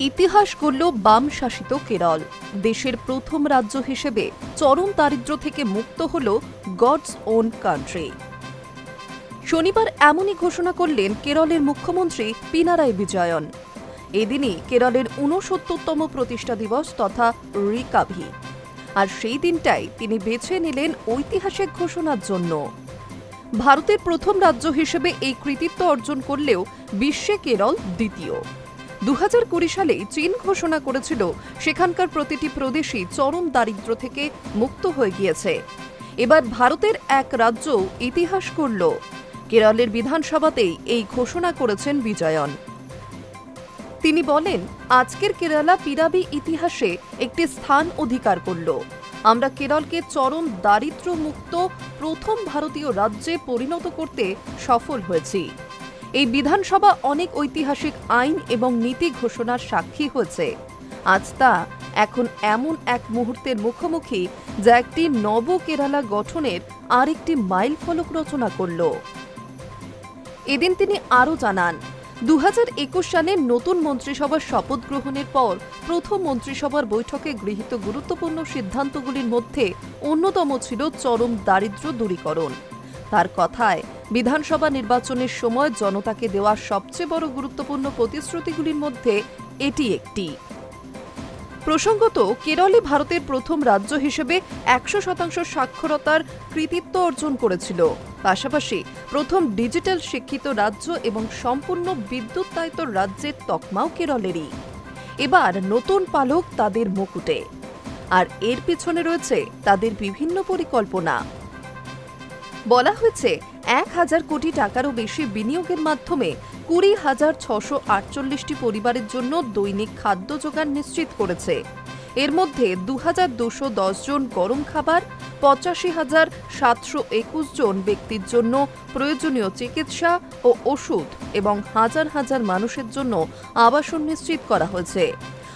ইতিহাস করল বাম শাসিত কেরল। দেশের প্রথম রাজ্য হিসেবে চরম দারিদ্র্য থেকে মুক্ত হল গডস ওন কান্ট্রি শনিবার এমনই ঘোষণা করলেন কেরলের মুখ্যমন্ত্রী পিনারাই বিজয়ন। এদিনই কেরলের ঊনসত্তরতম প্রতিষ্ঠা দিবস তথা রিকাভি। আর সেই দিনটাই তিনি বেছে নিলেন ঐতিহাসিক ঘোষণার জন্য। ভারতের প্রথম রাজ্য হিসেবে এই কৃতিত্ব অর্জন করলেও বিশ্বে কেরল দ্বিতীয়। দু হাজার কুড়ি সালে চীন ঘোষণা করেছিল সেখানকার প্রতিটি প্রদেশই চরম দারিদ্র থেকে মুক্ত হয়ে গিয়েছে। এবার ভারতের এক রাজ্য ইতিহাস করল। কেরলের বিধানসভাতেই এই ঘোষণা করেছেন বিজয়ন। তিনি বলেন, আজকের কেরালা পিরাবি ইতিহাসে একটি স্থান অধিকার করল। আমরা কেরলকে চরম দারিদ্র মুক্ত প্রথম ভারতীয় রাজ্যে পরিণত করতে সফল হয়েছি। এই বিধানসভা অনেক ঐতিহাসিক আইন এবং নীতি ঘোষণার সাক্ষী হয়েছে। আজ তা এখন এমন এক মুহূর্তের মুখোমুখি যা একটি নব কেরালা গঠনের আরেকটি মাইল ফলক রচনা করল। এদিন তিনি আরও জানান দু হাজার একুশ সালে নতুন মন্ত্রিসভার শপথ গ্রহণের পর প্রথম মন্ত্রিসভার বৈঠকে গৃহীত গুরুত্বপূর্ণ সিদ্ধান্তগুলির মধ্যে অন্যতম ছিল চরম দারিদ্র্য দূরীকরণ। তার কথায়, বিধানসভা নির্বাচনের সময় জনতাকে দেওয়া সবচেয়ে বড় গুরুত্বপূর্ণ প্রতিশ্রুতিগুলির মধ্যে এটি একটি। প্রসঙ্গত, কেরলে ভারতের প্রথম রাজ্য হিসেবে একশো শতাংশ সাক্ষরতার কৃতিত্ব অর্জন করেছিল। পাশাপাশি, প্রথম ডিজিটাল শিক্ষিত রাজ্য এবং সম্পূর্ণ বিদ্যুতায়িত রাজ্যের তকমাও কেরলেরই। এবার নতুন পালক তাদের মুকুটে। আর এর পিছনে রয়েছে তাদের বিভিন্ন পরিকল্পনা। বলা হয়েছে, এক হাজার কোটি টাকারও বেশি বিনিয়োগের মাধ্যমে কুড়ি হাজার ছশো আটচল্লিশটি পরিবারের জন্য দৈনিক খাদ্য যোগান নিশ্চিত করেছে। এর মধ্যে দু হাজার দুশো জন গরম খাবার, পঁচাশি হাজার সাতশো একুশ জন ব্যক্তির জন্য প্রয়োজনীয় চিকিৎসা ও ওষুধ এবং হাজার হাজার মানুষের জন্য আবাসন নিশ্চিত করা হয়েছে।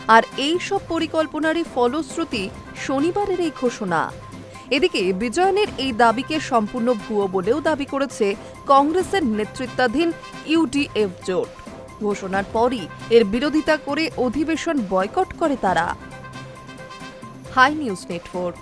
আর এই সব পরিকল্পনারই ফলশ্রুতি শনিবারের এই ঘোষণা। এদিকে বিজয়নের এই দাবিকে সম্পূর্ণ ভুয়ো বলেও দাবি করেছে কংগ্রেসের নেতৃত্বাধীন ইউডিএফ জোট। ঘোষণার পরই এর বিরোধিতা করে অধিবেশন বয়কট করে তারা। Hi news network.